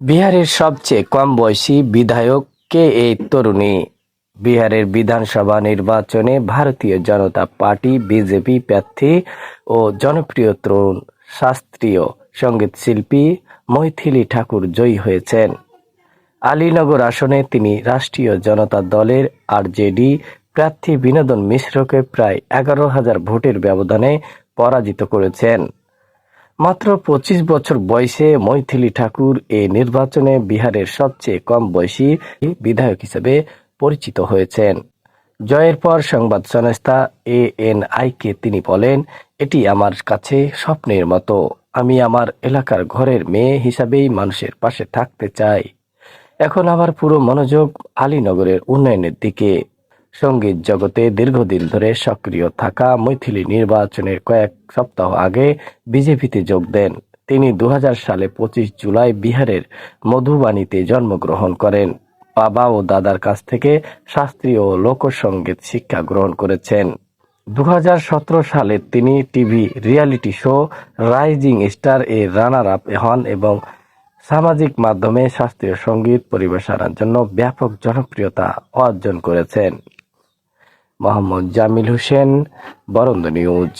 বিহারের সবচেয়ে কম বয়সী বিধায়ক কে এই তরুণী? বিহারের বিধানসভা নির্বাচনে ভারতীয় জনতা পার্টি, বিজেপি প্রার্থী ও জনপ্রিয় তরুণ শাস্ত্রীয় সংগীত শিল্পী মৈথিলি ঠাকুর জয়ী হয়েছেন। আলীনগর আসনে তিনি রাষ্ট্রীয় জনতা দলের আরজেডি প্রার্থী বিনোদন মিশ্রকে প্রায় এগারো হাজার ভোটের ব্যবধানে পরাজিত করেছেন। মাত্র পঁচিশ বছর বয়সে মৈথিলি ঠাকুর এ নির্বাচনে বিহারের সবচেয়ে কম বয়সী বিধায়ক হিসেবে পরিচিত হয়েছেন। জয়ের পর সংবাদ সংস্থা এএনআইকে তিনি বলেন, এটি আমার কাছে স্বপ্নের মতো। আমি আমার এলাকার ঘরের মেয়ে হিসাবেই মানুষের পাশে থাকতে চাই। এখন আমার পুরো মনোযোগ আলীনগরের উন্নয়নের দিকে। সংগীত জগতে দীর্ঘদিন ধরে সক্রিয় থাকা মৈথিলি নির্বাচনের কয়েক সপ্তাহ আগে বিজেপিতে যোগ দেন। তিনি দু হাজার সালে পঁচিশ জুলাই বিহারের মধুবাণীতে জন্মগ্রহণ করেন। বাবা ও দাদার কাছ থেকে শাস্ত্রীয় ও লোকসঙ্গীত শিক্ষা গ্রহণ করেছেন। দু হাজার সতেরো সালে তিনি TV reality show rising star এ রানার আপ হন এবং সামাজিক মাধ্যমে শাস্ত্রীয় সংগীত পরিবেশনার জন্য ব্যাপক জনপ্রিয়তা অর্জন করেছেন। মোহাম্মদ জামিল হোসেন বরন্দ নিউজ।